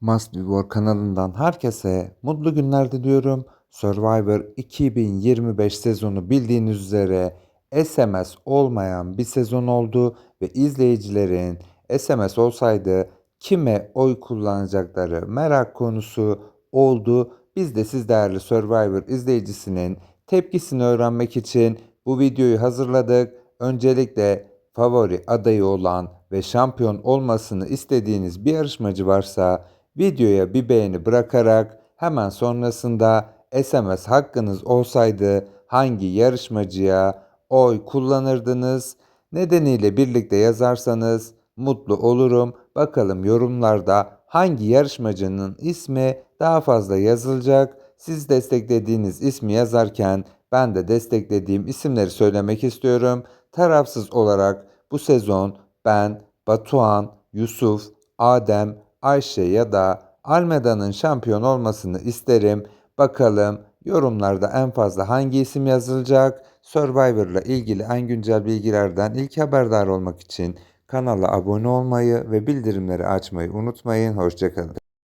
Must Be War kanalından herkese mutlu günler diliyorum. Survivor 2025 sezonu bildiğiniz üzere SMS olmayan bir sezon oldu ve izleyicilerin SMS olsaydı kime oy kullanacakları merak konusu oldu. Biz de siz değerli Survivor izleyicisinin tepkisini öğrenmek için bu videoyu hazırladık. Öncelikle favori adayı olan ve şampiyon olmasını istediğiniz bir yarışmacı varsa videoya bir beğeni bırakarak hemen sonrasında SMS hakkınız olsaydı hangi yarışmacıya oy kullanırdınız? Nedeniyle birlikte yazarsanız mutlu olurum. Bakalım yorumlarda hangi yarışmacının ismi daha fazla yazılacak? Siz desteklediğiniz ismi yazarken ben de desteklediğim isimleri söylemek istiyorum. Tarafsız olarak bu sezon ben, Batuhan, Yusuf, Adem, Ayşe ya da Almeda'nın şampiyon olmasını isterim. Bakalım yorumlarda en fazla hangi isim yazılacak? Survivor'la ilgili en güncel bilgilerden ilk haberdar olmak için kanala abone olmayı ve bildirimleri açmayı unutmayın. Hoşçakalın.